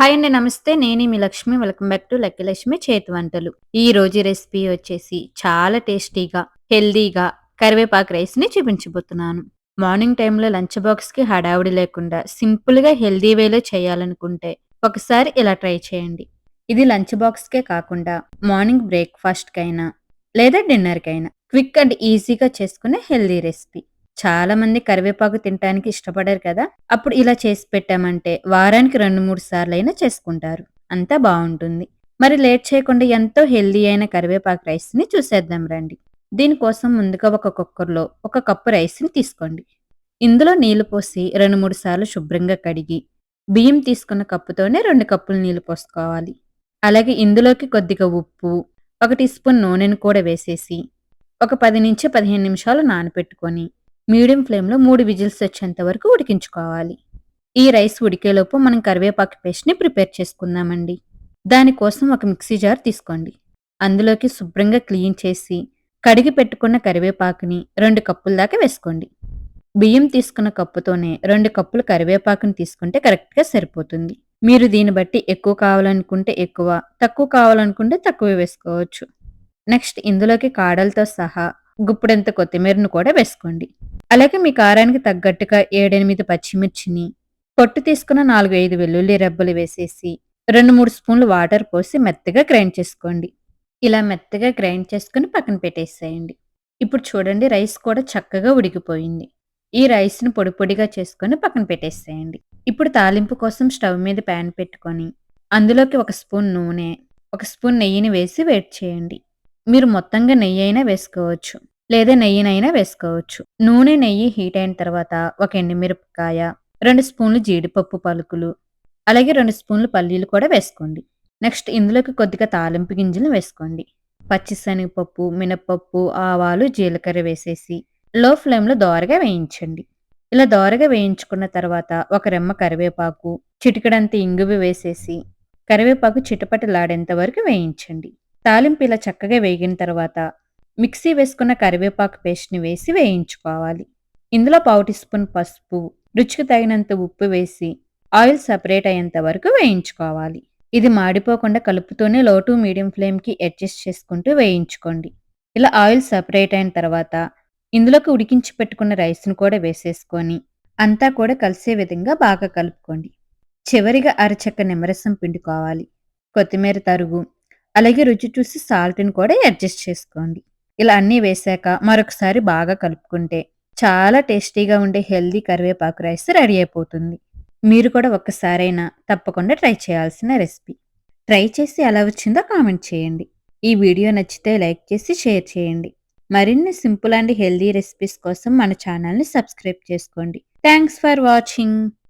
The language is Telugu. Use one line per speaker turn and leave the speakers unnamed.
హాయ్ అండి నమస్తే. నేను మీ Lakshmi. Welcome back to Lakshmi చేతి వంటలు. ఈ రోజు రెసిపీ వచ్చేసి చాలా టేస్టీగా హెల్దీగా కరివేపాకు రైస్ని చూపించబోతున్నాను. మార్నింగ్ టైంలో లంచ్ బాక్స్కి హడావుడి లేకుండా సింపుల్గా హెల్దీ వేలో చేయాలనుకుంటే ఒకసారి ఇలా ట్రై చేయండి. ఇది లంచ్ బాక్స్ కే కాకుండా మార్నింగ్ బ్రేక్ఫాస్ట్ కైనా లేదా డిన్నర్ కైనా క్విక్ అండ్ ఈజీగా చేసుకునే హెల్దీ రెసిపీ. చాలా మంది కరివేపాకు తినడానికి ఇష్టపడరు కదా? అప్పుడు ఇలా చేసి పెట్టామంటే వారానికి రెండు మూడు సార్లు అయినా చేసుకుంటారు. అంతా బాగుంటుంది. మరి లేట్ చేయకుండా ఎంతో హెల్దీ అయిన కరివేపాకు రైస్ని చూసేద్దాం రండి. దీనికోసం ముందుగా ఒక కుక్కర్లో ఒక కప్పు రైస్ని తీసుకోండి. ఇందులో నీళ్ళు పోసి రెండు మూడు సార్లు శుభ్రంగా కడిగి బియ్యం తీసుకున్న కప్పుతోనే రెండు కప్పులు నీళ్ళు పోసుకోవాలి. అలాగే ఇందులోకి కొద్దిగా ఉప్పు ఒక టీ స్పూన్ నూనెను కూడా వేసేసి ఒక పది నుంచి పదిహేను నిమిషాలు నానపెట్టుకొని మీడియం ఫ్లేమ్లో మూడు విజిల్స్ వచ్చేంత వరకు ఉడికించుకోవాలి. ఈ రైస్ ఉడికేలోపు మనం కరివేపాకు పేస్ట్ని ప్రిపేర్ చేసుకుందామండి. దానికోసం ఒక మిక్సీ జార్ తీసుకోండి. అందులోకి శుభ్రంగా క్లీన్ చేసి కడిగి పెట్టుకున్న కరివేపాకుని రెండు కప్పుల దాకా వేసుకోండి. బియ్యం తీసుకున్న కప్పుతోనే రెండు కప్పులు కరివేపాకుని తీసుకుంటే కరెక్ట్గా సరిపోతుంది. మీరు దీన్ని బట్టి ఎక్కువ కావాలనుకుంటే ఎక్కువ తక్కువ కావాలనుకుంటే తక్కువ వేసుకోవచ్చు. నెక్స్ట్ ఇందులోకి కాడలతో సహా గుప్పుడంత కొత్తిమీరను కూడా వేసుకోండి. అలాగే మీ కారానికి తగ్గట్టుగా ఏడెనిమిది పచ్చిమిర్చిని పొట్టు తీసుకున్న నాలుగు ఐదు వెల్లుల్లి రెబ్బలు వేసేసి రెండు మూడు స్పూన్లు వాటర్ పోసి మెత్తగా గ్రైండ్ చేసుకోండి. ఇలా మెత్తగా గ్రైండ్ చేసుకుని పక్కన పెట్టేసేయండి. ఇప్పుడు చూడండి రైస్ కూడా చక్కగా ఉడికిపోయింది. ఈ రైస్ని పొడి పొడిగా చేసుకొని పక్కన పెట్టేసేయండి. ఇప్పుడు తాలింపు కోసం స్టవ్ మీద ప్యాన్ పెట్టుకొని అందులోకి ఒక స్పూన్ నూనె ఒక స్పూన్ నెయ్యిని వేసి వేడి చేయండి. మీరు మొత్తంగా నెయ్యి అయినా వేసుకోవచ్చు. లేదా నెయ్యినైనా వేసుకోవచ్చు. నూనె నెయ్యి హీట్ అయిన తర్వాత ఒక ఎండుమిరపకాయ రెండు స్పూన్లు జీడిపప్పు పలుకులు అలాగే రెండు స్పూన్లు పల్లీలు కూడా వేసుకోండి. నెక్స్ట్ ఇందులోకి కొద్దిగా తాలింపు గింజలు వేసుకోండి. పచ్చిశనగపప్పు మినపప్పు ఆవాలు జీలకర్ర వేసేసి లో ఫ్లేమ్లో దోరగా వేయించండి. ఇలా దోరగా వేయించుకున్న తర్వాత ఒక రెమ్మ కరివేపాకు చిటికడంత ఇంగువి వేసేసి కరివేపాకు చిటపటలాడేంత వరకు వేయించండి. తాలింపు ఇలా చక్కగా వేగిన తర్వాత మిక్సీ వేసుకున్న కరివేపాకు పేస్ట్ని వేసి వేయించుకోవాలి. ఇందులో పావు టీ స్పూన్ పసుపు రుచికి తగినంత ఉప్పు వేసి ఆయిల్ సపరేట్ అయ్యేంత వరకు వేయించుకోవాలి. ఇది మాడిపోకుండా కలుపుతూనే లో టు మీడియం ఫ్లేమ్కి అడ్జస్ట్ చేసుకుంటూ వేయించుకోండి. ఇలా ఆయిల్ సపరేట్ అయిన తర్వాత ఇందులోకి ఉడికించి పెట్టుకున్న రైస్ను కూడా వేసేసుకొని అంతా కూడా కలిసే విధంగా బాగా కలుపుకోండి. చివరిగా అరచక్క నిమ్మరసం పిండుకోవాలి. కొత్తిమీర తరుగు అలాగే రుచి చూసి సాల్ట్ని కూడా అడ్జస్ట్ చేసుకోండి. ఇలా అన్నీ వేశాక మరొకసారి బాగా కలుపుకుంటే చాలా టేస్టీగా ఉండే హెల్దీ కరివేపాకు రైస్ రెడీ అయిపోతుంది. మీరు కూడా ఒక్కసారైనా తప్పకుండా ట్రై చేయాల్సిన రెసిపీ. ట్రై చేసి ఎలా వచ్చిందో కామెంట్ చేయండి. ఈ వీడియో నచ్చితే లైక్ చేసి షేర్ చేయండి. మరిన్ని సింపుల్ అండ్ హెల్దీ రెసిపీస్ కోసం మన ఛానల్ని సబ్స్క్రైబ్ చేసుకోండి. Thanks for watching.